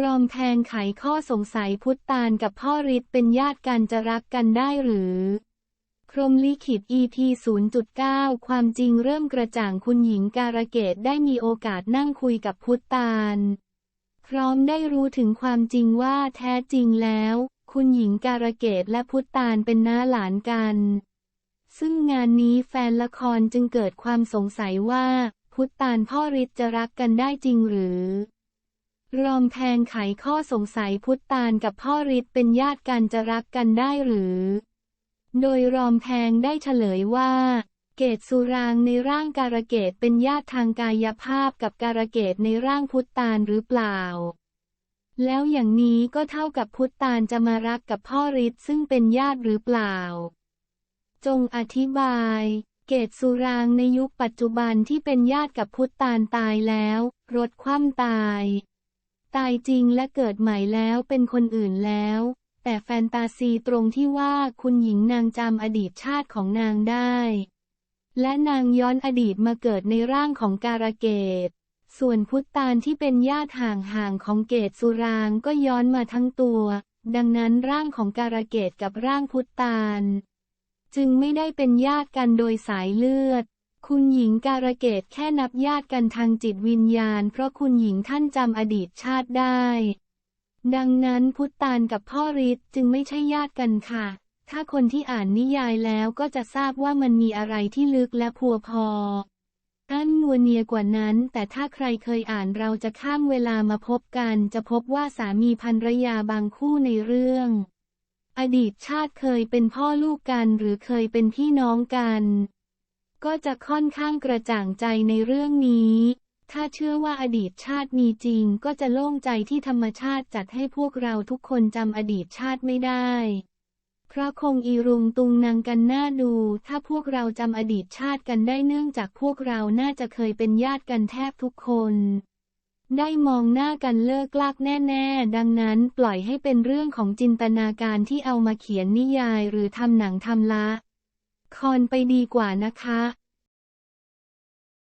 รอมแพงไขข้อสงสัยพุทธตาลกับพ่อฤทธิ์เป็นญาติกันจะรักกันได้หรือ พรมลิขิต EP 0.9 ความจริงเริ่มกระจ่างคุณหญิงการะเกดได้มีโอกาสนั่งคุยกับพุทธตาล พร้อมได้รู้ถึงความจริงว่าแท้จริงแล้ว คุณหญิงการะเกดและพุทธตาลเป็นน้าหลานกัน ซึ่งงานนี้แฟนละครจึงเกิดความสงสัยว่า พุทธตาลพ่อฤทธิ์จะรักกันได้จริงหรือ รอมแพงไขข้อสงสัยพุทธตาลกับพ่อฤทธิ์เป็นญาติกันจะรักกันได้หรือ โดยรอมแพงได้เฉลยว่า เกตสุรางในร่างการะเกดเป็นญาติทางกายภาพกับการะเกดในร่างพุทธตาลหรือเปล่า แล้วอย่างนี้ก็เท่ากับพุทธตาลจะมารักกับพ่อฤทธิ์ซึ่งเป็นญาติหรือเปล่า จงอธิบายเกตสุรางในยุคปัจจุบันที่เป็นญาติกับพุทธตาลตายแล้ว รถคว่ำตาย ตายจริงและเกิดใหม่แล้วเป็นคนอื่นแล้ว แต่แฟนตาซีตรงที่ว่าคุณหญิงนางจำอดีตชาติของนางได้ และนางย้อนอดีตมาเกิดในร่างของการะเกดส่วนพุทธตาลที่เป็นญาติห่างๆของเกตสุรางก็ย้อนมาทั้งตัว ดังนั้นร่างของการะเกดกับร่างพุทธตาลจึงไม่ได้เป็นญาติกันโดยสายเลือด คุณหญิงการะเกดแค่นับญาติกันทางจิตวิญญาณ เพราะคุณหญิงท่านจำอดีตชาติได้ ดังนั้นพุทธตาลกับพ่อฤทธิ์จึงไม่ใช่ญาติกันค่ะ ถ้าคนที่อ่านนิยายแล้วก็จะทราบว่ามันมีอะไรที่ลึกและพัวพออันนวเนียกว่านั้น แต่ถ้าใครเคยอ่านเราจะข้ามเวลามาพบกัน จะพบว่าสามีภรรยาบางคู่ในเรื่อง อดีตชาติเคยเป็นพ่อลูกกันหรือเคยเป็นพี่น้องกัน ก็จะค่อนข้างกระจ่างใจในเรื่องนี้ ถ้าเชื่อว่าอดีตชาติมีจริงก็จะโล่งใจที่ธรรมชาติจัดให้พวกเราทุกคนจำอดีตชาติไม่ได้ เพราะคงอีรุงตุงนางกันน่าดู ถ้าพวกเราจำอดีตชาติกันได้เนื่องจากพวกเราน่าจะเคยเป็นญาติกันแทบทุกคนได้มองหน้ากันเลิกลากแน่ๆ ดังนั้นปล่อยให้เป็นเรื่องของจินตนาการที่เอามาเขียนนิยายหรือทำหนังทำละ คอนไปดีกว่านะคะ